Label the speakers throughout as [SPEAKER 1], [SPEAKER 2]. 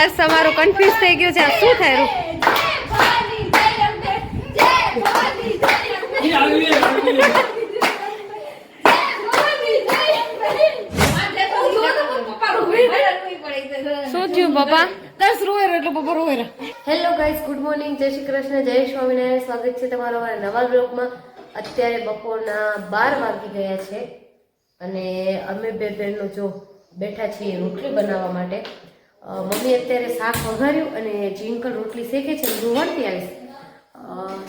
[SPEAKER 1] દર્શ તમારો કન્ફ્યુઝ થઈ ગયો છે. આ શું થાય શું થયું, પપ્પા? હેલો ગાઈસ ગુડ મોર્નિંગ જય શ્રી કૃષ્ણ, જય સ્વામિનારાયણ. સ્વાગત છે તમારો નવા બ્લોગમાં અત્યારે બપોરના બાર વાગી ગયા છે અને અમે બે બહેનો જો બેઠા છીએ રોટલી બનાવવા માટે. મમ્મી અત્યારે શાક વઘાર્યું અને જીંકલ રોટલી શેકે છે હું વળતી આવીશ.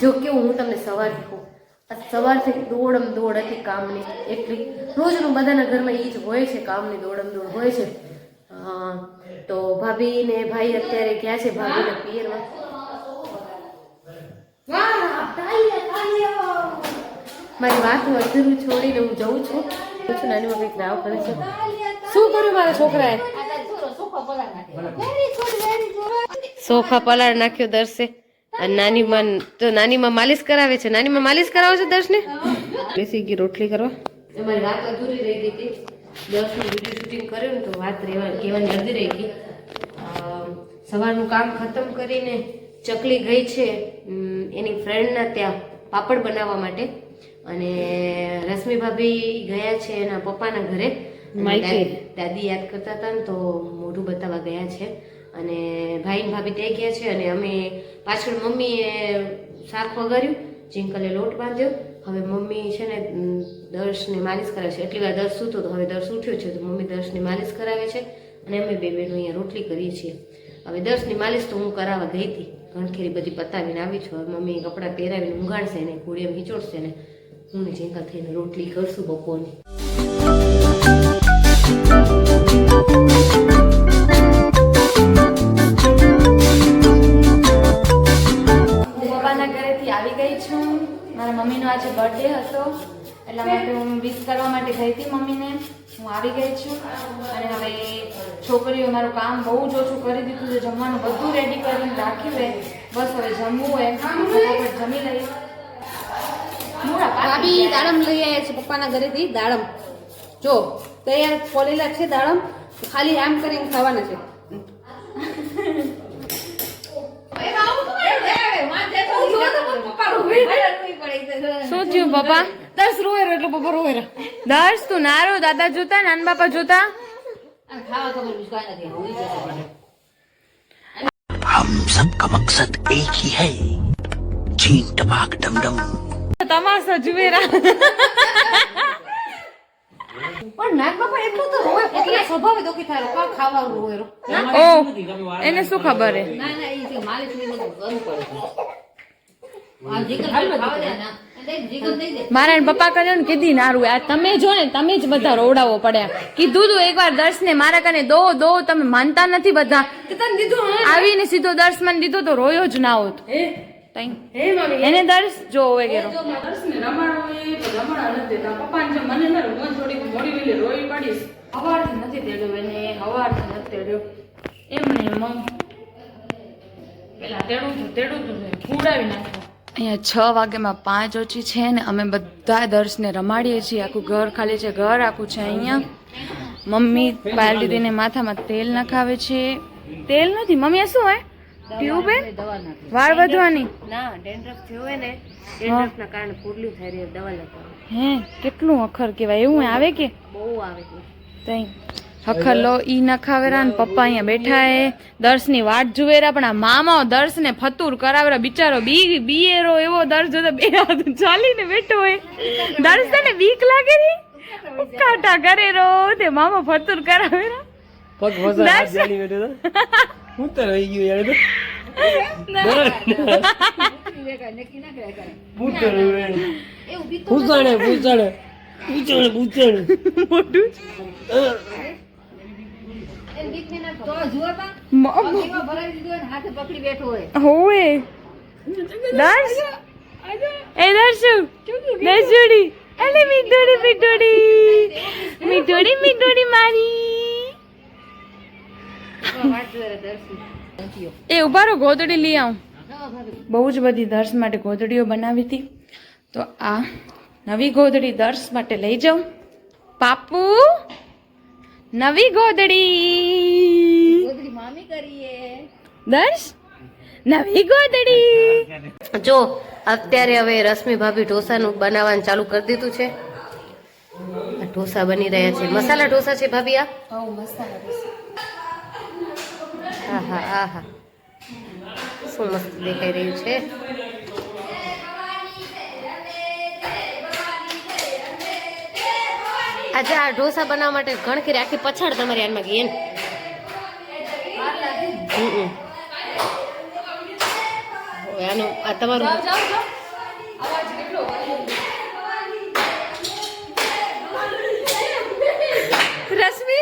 [SPEAKER 1] જો કેવું હું તમને સવારથી કહું. આ સવારથી દોડમ દોડ હતી કામની. એટલી રોજનું બધાના ઘરમાં એ જ હોય છે કામની દોડમ દોડ હોય છે. તો ભાભી ને ભાઈ અત્યારે ગયા છે ભાભીના પિયરમાં. મારી વાત હું અધૂરું છોડીને હું જઉં છું. નાની મમ્મી રાવ કરે છે.
[SPEAKER 2] શું કર્યું મારા છોકરાએ?
[SPEAKER 1] સોફા પલાળ નાખ્યો દર્શે. અને નાની માં તો નાની માં માલિશ કરાવે છે. નાની માં માલિશ છે છો દર્શને? બેસી ગઈ રોટલી કરવા. વાત અધૂરી રહી ગઈ હતી. દર્શનું વીડિયો શૂટિંગ કર્યું ને તો વાત રહેવા કહેવાની અડધી રહી ગઈ. સવારનું કામ ખતમ કરીને ચકલી ગઈ છે એની ફ્રેન્ડના ત્યાં પાપડ બનાવવા માટે. અને રશ્મિ ભાભી ગયા છે એના પપ્પાના ઘરે. દાદી- દાદી યાદ કરતા હતા ને તો મોઢું બતાવવા ગયા છે. અને ભાઈ ભાભી ત્યાં ગયા છે અને અમે પાછળ મમ્મીએ શાક વગાડ્યું જિંકલે લોટ બાંધ્યો. હવે મમ્મી છે ને દર્શની દર્શને માલિશ કરે છે. એટલી વાર દર્શ સૂતો તો હવે દર્શ ઉઠ્યો છે તો મમ્મી દર્શને માલિશ કરાવે છે. અને અમે બે બહેનો અહીંયા રોટલી કરીએ છીએ. હવે દર્શની માલિશ તો હું કરાવવા ગઈ હતી. ઘણખેરી બધી પતાવીને આવી છું. હવે મમ્મી કપડાં પહેરાવીને ઊંઘાડશે ને ઘોડીએમ હિચોડશે ને. હું ને જિંકલ થઈને રોટલી કરશું બપોરની.
[SPEAKER 2] બર્થડે હતો. એટલા માટે હું વિશ કરવા માટે ગઈ હતી મમ્મીને. હું આવી ગઈ છું. અને હવે છોકરીઓ મારું કામ બહુ જ ઓછું કરી દીધું છે. જમવાનું બધું રેડી કરીને રાખ્યું છે બસ હવે જમવું હોય જમી લઈએ.
[SPEAKER 3] ભાભી દાડમ લઈ આવ્યા છે પપ્પાના ઘરેથી. દાડમ. જો. તૈયાર ફોલેલા છે દાડમ ખાલી આમ કરીને ખાવાના છે.
[SPEAKER 2] તું ના દાદા જોતા નાન બાપા જોતા?
[SPEAKER 4] હમ સબ મકસદ એક
[SPEAKER 2] તમાશા જુવેરા
[SPEAKER 3] પણ નાગ બાપા એટલું તો રોવે એટલે સ્વભાવ દુખી થાય કા ખાવાનું રોવેરો
[SPEAKER 2] ઓ એને શું ખબર હે?
[SPEAKER 3] ના ના એ માલિશની બધું કરવું પડે ના
[SPEAKER 2] મારા પપ્પા કર્યો ને કીધી નારું આ તમે જો ને તમે જ બધા રોવડાવો પડ્યા. કીધું તું એકવાર દર્શને મારા કને દો દો તમે માનતા નથી બધા. આવીને સીધો દર્શ મને દીધો તો રોયો જ ના હોત. એને દર્શ જો હવે ગેરો હવારથી નથી તેડ્યો એને હવારથી નથી તેડ્યો. એમણે મમ પેલા તેડું છું તેડું છું ફૂડાવી નાખ્યો. અહીંયા છ વાગ્યામાં પાંચ ઓછી છે ને અમે બધા દર્શને રમાડીએ છીએ. આખું ઘર ખાલી છે ઘર આખું છે અહીંયા. મમ્મી પાયલ દીદીને માથામાં તેલ નખાવે છે. તેલ નથી મમ્મી આ શું હોય? ટ્યુબ હે વાળ વધવાની?
[SPEAKER 1] ના ડેન્ડ્રફ થયો હોય ને ડેન્ડ્રફ ના કારણે પુરલું થઈ રહી દવા લગાવો
[SPEAKER 2] હે કેટલું અખર કહેવાય? એવું આવે કે?
[SPEAKER 1] બહુ આવે
[SPEAKER 2] તઈ હખર લો ઈ નખાવેરા ને પપ્પા અહીંયા બેઠા હે. દર્શની વાટ જુવેરા પણ આ દર્શ ને ફતુર કરાવેરા બિચારો બી બીએરો એવો દર્શ જોતો બે હાથ ચાલીને બેઠો હોય દર્શ ને બીક લાગે રી? ઉકાટા કરે રો તે મામા ફતુર કરાવેરા
[SPEAKER 5] પગ હાથ
[SPEAKER 2] દર્શ
[SPEAKER 5] બેઠો તો. હું તો રહી ગયું યાર. પૂછાણે પૂછાણે પૂછાણે પૂછાણે
[SPEAKER 2] મોટું
[SPEAKER 3] હોય
[SPEAKER 2] દર્શ એ દર્શુ દર્શુડી અલે મીઠોડી મીઠોડી. મીઠોડી મીઠોડી મારી. એ ઊભા રહો ગોદડી લઈ આવું. બહુ જ બધી દર્શ માટે ગોદડીઓ બનાવી હતી. તો આ નવી ગોદડી દર્શ માટે લઈ જાઉં. પાપુ નવી ગોદડી.
[SPEAKER 3] મામી કરીએ
[SPEAKER 2] દર્શ નવી ગોદડી.
[SPEAKER 1] જો અત્યારે હવે રશ્મિ ભાભી ઢોસાનું બનાવવાનું ચાલુ કરી દીધું છે. આ ઢોસા બની રહ્યા છે. મસાલા ઢોસા છે ભાભી આ?
[SPEAKER 2] મસાલા ઢોસા.
[SPEAKER 1] હા હા હા હા શું મસ્ત દેખાઈ રહ્યું છે? આજે આ ઢોસા બનાવવા માટે ગણખી આખી પછાડ તમારી આનમાં ગઈ એમ. આનું, આ તમારું
[SPEAKER 2] જાઓ, જાઓ, જાઓ. અવાજ કેટલો રશ્મિ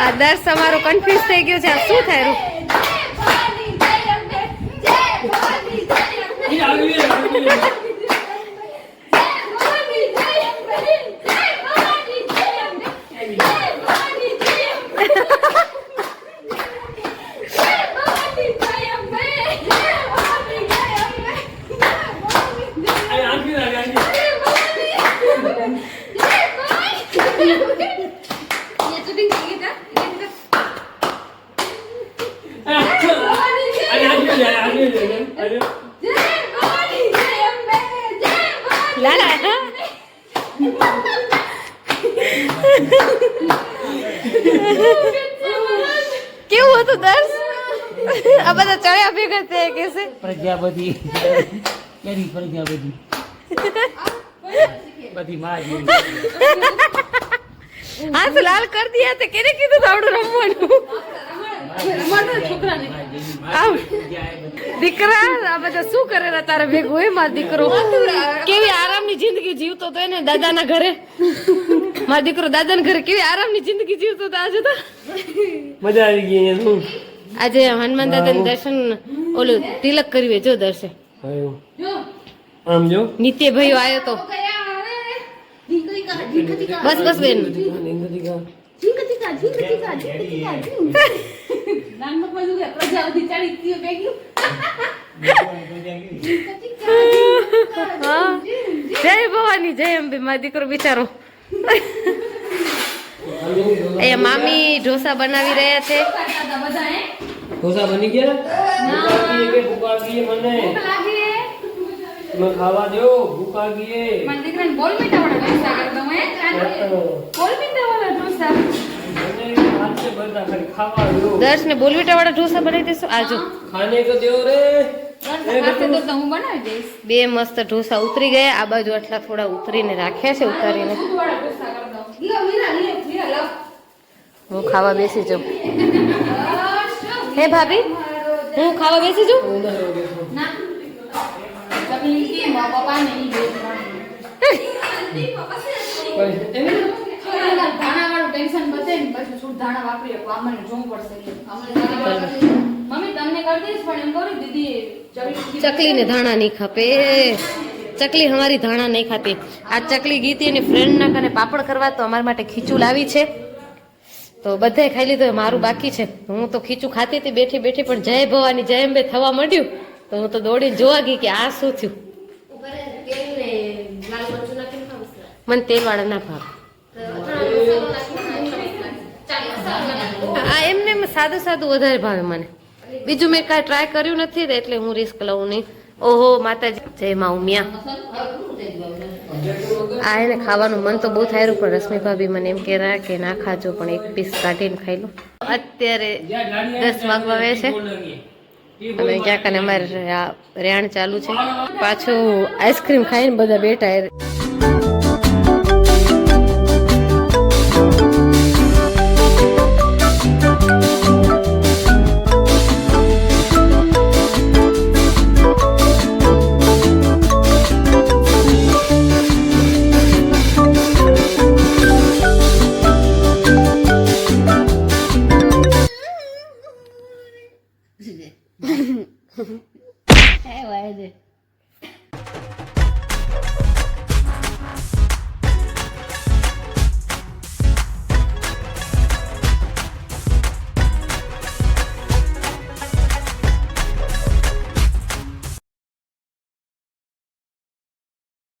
[SPEAKER 1] આ દર્શ તમારું કન્ફ્યુઝ થઈ ગયું છે. આ શું થયું
[SPEAKER 5] Yeah, આવી ગઈ. આ આંખી લાગે, આંખી. આ આંખી લાગે, આંખી લાગે. અરે,
[SPEAKER 1] લાલા કેવું હતું દર્શ આ બધા ચડ્યા ભેગા થયા કે છે?
[SPEAKER 5] પ્રજાપતિ કેરી પ્રજાપતિ બધી. માં જેવી.
[SPEAKER 1] હાથ લાલ કરી દિયા તે કેને કીધું તાવડું રમવાનું? દીકરા આ બધા શું કરેલા તારા ભેગું? હોય મારો દીકરો. કેવી આરામની જિંદગી જીવતો તો એને દાદાના ઘરે. મારો દીકરો દાદાના ઘરે કેવી આરામની જિંદગી જીવતો તો આજે તો.
[SPEAKER 5] મજા આવી ગઈ શું?
[SPEAKER 1] આજે હનુમાન દાદાનું દર્શન ઓલું તિલક કર્યું જો દર્શન.
[SPEAKER 5] આમ જો.
[SPEAKER 1] નિત્ય ભાઈઓ આવ્યો તો બસ બસ બેન. જય ભવાની જય અંબે. મારો દીકરો બિચારો. અહીંયા મામી ઢોસા બનાવી રહ્યા છે.
[SPEAKER 5] ઢોસા બની ગયા ભૂખ લાગી કે ભૂખ લાગી મને તમે ખાવા દો ભૂખ લાગી
[SPEAKER 2] મારા દીકરાને બોલ મીઠાવાળા ઢોસા કરી દઉં હે બોલ મીઠાવાળા ઢોસા
[SPEAKER 5] મને હાથ से બધા ખાલી ખાવા દો
[SPEAKER 1] દર્શ ને બોલવીટા વાળા ઢોસા બનાવી દેશો આજો
[SPEAKER 5] ખાને કો દેવ રે
[SPEAKER 2] પાસે તો તો હું બનાવી દઈશ
[SPEAKER 1] બે મસ્ત ઢોસા ઉતરી ગયા આ બાજુ આટલા થોડા ઉતરીને રાખ્યા છે ઉતારીને.
[SPEAKER 2] દૂધવાળા ઢોસા કરી દઉં. લીલો વીરા લીલો વીરા લાવ
[SPEAKER 1] હું ખાવા બેસી જાઉં. હે ભાભી, હું ખાવા બેસી
[SPEAKER 2] છું ચકલી
[SPEAKER 1] ને ધાણા નહીં ખાપે. ચકલી અમારી ધાણા નહીં ખાતી. આ ચકલી ગીતી એની ફ્રેન્ડ ના કને પાપડ કરવા તો અમારા માટે ખીચું લાવી છે. તો બધાય ખાઈ લીધું મારું બાકી છે. હું તો ખીચું ખાતી હતી, બેઠી બેઠી, પણ જય ભવાની, જય અંબે થવા માંડ્યું. તો હું તો દોડીને જોવા ગઈ કે આ શું થયું? મને તેલ વાળા ના ભાવ. આ એમને એમ સાદું સાદું વધારે ભાવે મને. બીજું મેં કાંઈ ટ્રાય કર્યું નથી એટલે હું રિસ્ક લઉં નહીં. ઓહો, માતાજી. જય મા ઉમિયા. આ એને ખાવાનું મન તો બહુ થાય પણ રશ્મિ ભાભી મને એમ કે કે ના ખાજો, પણ એક પીસ કાઢીને ખાઈ લો. અત્યારે દસ વાગવા આવે છે. અને ક્યાંક અને અમારે રા- રેણ ચાલુ છે. પાછું આઈસ્ક્રીમ ખાઈને બધા બેઠા É, ué.